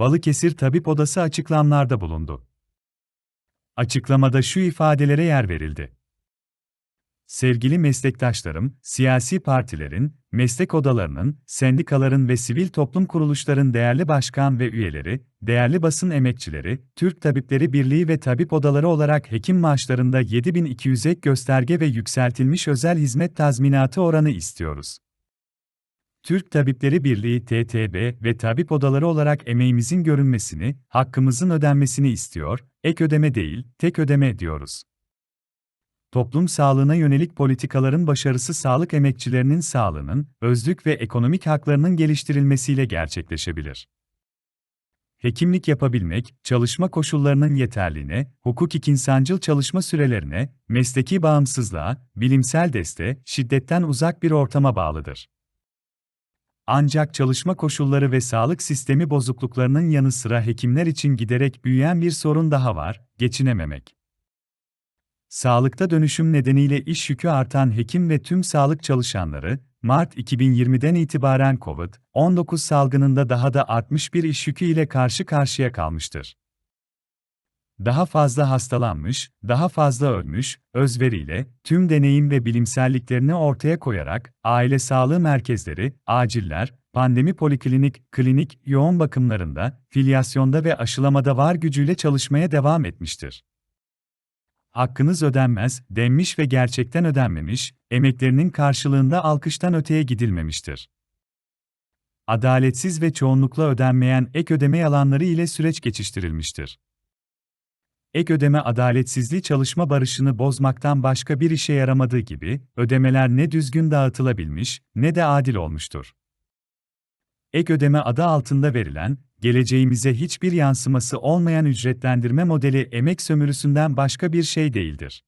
Balıkesir Tabip Odası açıklamlarda bulundu. Açıklamada şu ifadelere yer verildi. Sevgili meslektaşlarım, siyasi partilerin, meslek odalarının, sendikaların ve sivil toplum kuruluşların değerli başkan ve üyeleri, değerli basın emekçileri, Türk Tabipleri Birliği ve tabip odaları olarak hekim maaşlarında 7200 ek gösterge ve yükseltilmiş özel hizmet tazminatı oranı istiyoruz. Türk Tabipleri Birliği TTB ve tabip odaları olarak emeğimizin görünmesini, hakkımızın ödenmesini istiyor, ek ödeme değil, tek ödeme diyoruz. Toplum sağlığına yönelik politikaların başarısı sağlık emekçilerinin sağlığının, özlük ve ekonomik haklarının geliştirilmesiyle gerçekleşebilir. Hekimlik yapabilmek, çalışma koşullarının yeterliğine, hukuk insancıl çalışma sürelerine, mesleki bağımsızlığa, bilimsel deste, şiddetten uzak bir ortama bağlıdır. Ancak çalışma koşulları ve sağlık sistemi bozukluklarının yanı sıra hekimler için giderek büyüyen bir sorun daha var, geçinememek. Sağlıkta dönüşüm nedeniyle iş yükü artan hekim ve tüm sağlık çalışanları, Mart 2020'den itibaren COVID-19 salgınında daha da artmış bir iş yükü ile karşı karşıya kalmıştır. Daha fazla hastalanmış, daha fazla ölmüş, özveriyle, tüm deneyim ve bilimselliklerini ortaya koyarak, aile sağlığı merkezleri, aciller, pandemi poliklinik, klinik, yoğun bakımlarında, filyasyonda ve aşılamada var gücüyle çalışmaya devam etmiştir hakkınız ödenmez, denmiş ve gerçekten ödenmemiş, emeklerinin karşılığında alkıştan öteye gidilmemiştir. Adaletsiz ve çoğunlukla ödenmeyen ek ödeme yalanları ile süreç geçiştirilmiştir. Ek ödeme adaletsizliği çalışma barışını bozmaktan başka bir işe yaramadığı gibi, ödemeler ne düzgün dağıtılabilmiş, ne de adil olmuştur. Ek ödeme adı altında verilen, geleceğimize hiçbir yansıması olmayan ücretlendirme modeli emek sömürüsünden başka bir şey değildir.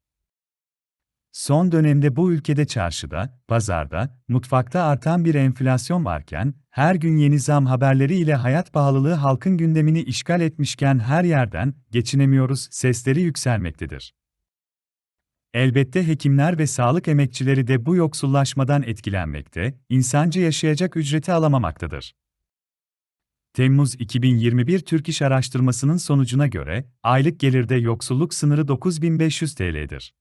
Son dönemde bu ülkede çarşıda, pazarda, mutfakta artan bir enflasyon varken, her gün yeni zam haberleri ile hayat pahalılığı halkın gündemini işgal etmişken her yerden geçinemiyoruz sesleri yükselmektedir. Elbette hekimler ve sağlık emekçileri de bu yoksullaşmadan etkilenmekte, insanca yaşayacak ücreti alamamaktadır. Temmuz 2021 Türk İş Araştırması'nın sonucuna göre, aylık gelirde yoksulluk sınırı 9500 TL'dir.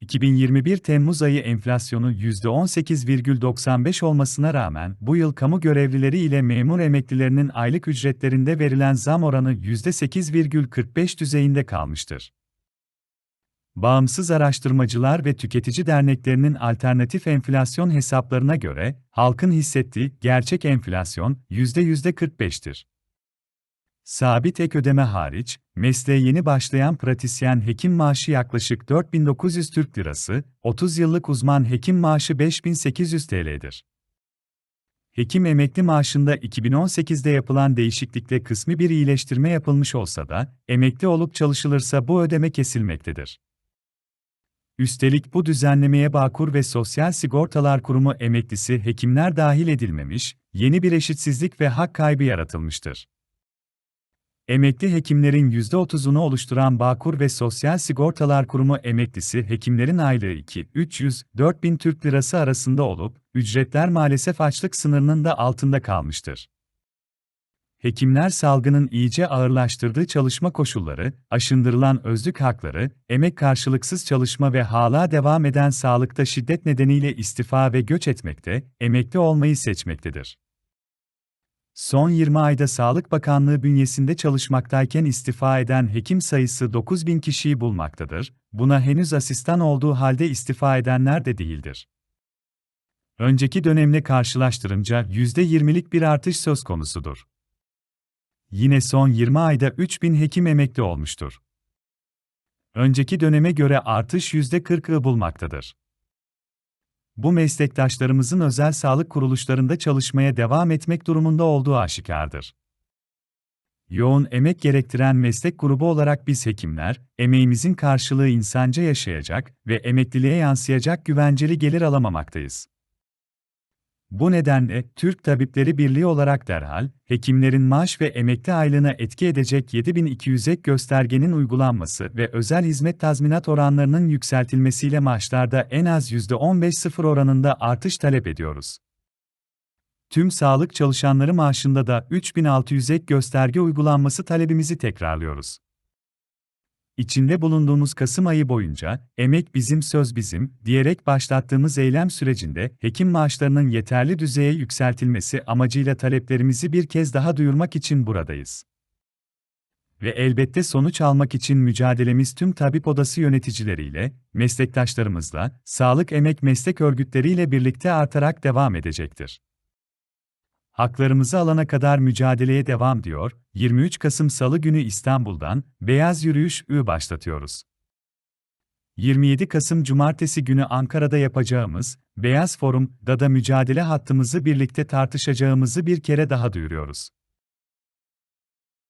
2021 Temmuz ayı enflasyonu %18,95 olmasına rağmen bu yıl kamu görevlileri ile memur emeklilerinin aylık ücretlerinde verilen zam oranı %8,45 düzeyinde kalmıştır. Bağımsız Araştırmacılar ve Tüketici Derneklerinin alternatif enflasyon hesaplarına göre, halkın hissettiği gerçek enflasyon %45'tir. Sabit ek ödeme hariç, mesleğe yeni başlayan pratisyen hekim maaşı yaklaşık 4900 Türk Lirası, 30 yıllık uzman hekim maaşı 5800 TL'dir. Hekim emekli maaşında 2018'de yapılan değişiklikle kısmi bir iyileştirme yapılmış olsa da, emekli olup çalışılırsa bu ödeme kesilmektedir. Üstelik bu düzenlemeye Bağkur ve Sosyal Sigortalar Kurumu emeklisi hekimler dahil edilmemiş, yeni bir eşitsizlik ve hak kaybı yaratılmıştır. Emekli hekimlerin %30'unu oluşturan Bağkur ve Sosyal Sigortalar Kurumu emeklisi hekimlerin aylığı 2-300-4 bin Türk Lirası arasında olup, ücretler maalesef açlık sınırının da altında kalmıştır hekimler salgının iyice ağırlaştırdığı çalışma koşulları, aşındırılan özlük hakları, emek karşılıksız çalışma ve hala devam eden sağlıkta şiddet nedeniyle istifa ve göç etmekte, emekli olmayı seçmektedir. Son 20 ayda Sağlık Bakanlığı bünyesinde çalışmaktayken istifa eden hekim sayısı 9 bin kişiyi bulmaktadır, buna henüz asistan olduğu halde istifa edenler de değildir. Önceki dönemle karşılaştırınca %20'lik bir artış söz konusudur yine son 20 ayda 3000 hekim emekli olmuştur. Önceki döneme göre artış %40'ı bulmaktadır. Bu meslektaşlarımızın özel sağlık kuruluşlarında çalışmaya devam etmek durumunda olduğu aşikardır. Yoğun emek gerektiren meslek grubu olarak biz hekimler, emeğimizin karşılığı insanca yaşayacak ve emekliliğe yansıyacak güvenceli gelir alamamaktayız. Bu nedenle Türk Tabipleri Birliği olarak derhal, hekimlerin maaş ve emekli aylığına etki edecek 7200 ek göstergenin uygulanması ve özel hizmet tazminat oranlarının yükseltilmesiyle maaşlarda en az %15 sıfır oranında artış talep ediyoruz. tüm sağlık çalışanları maaşında da 3600 ek gösterge uygulanması talebimizi tekrarlıyoruz. İçinde bulunduğumuz Kasım ayı boyunca, emek bizim söz bizim, diyerek başlattığımız eylem sürecinde, hekim maaşlarının yeterli düzeye yükseltilmesi amacıyla taleplerimizi bir kez daha duyurmak için buradayız. Ve elbette sonuç almak için mücadelemiz tüm tabip odası yöneticileriyle, meslektaşlarımızla, sağlık emek meslek örgütleriyle birlikte artarak devam edecektir. Haklarımızı alana kadar mücadeleye devam diyor, 23 Kasım Salı günü İstanbul'dan Beyaz Yürüyüş Ü başlatıyoruz. 27 Kasım Cumartesi günü Ankara'da yapacağımız Beyaz Forum'da da mücadele hattımızı birlikte tartışacağımızı bir kere daha duyuruyoruz.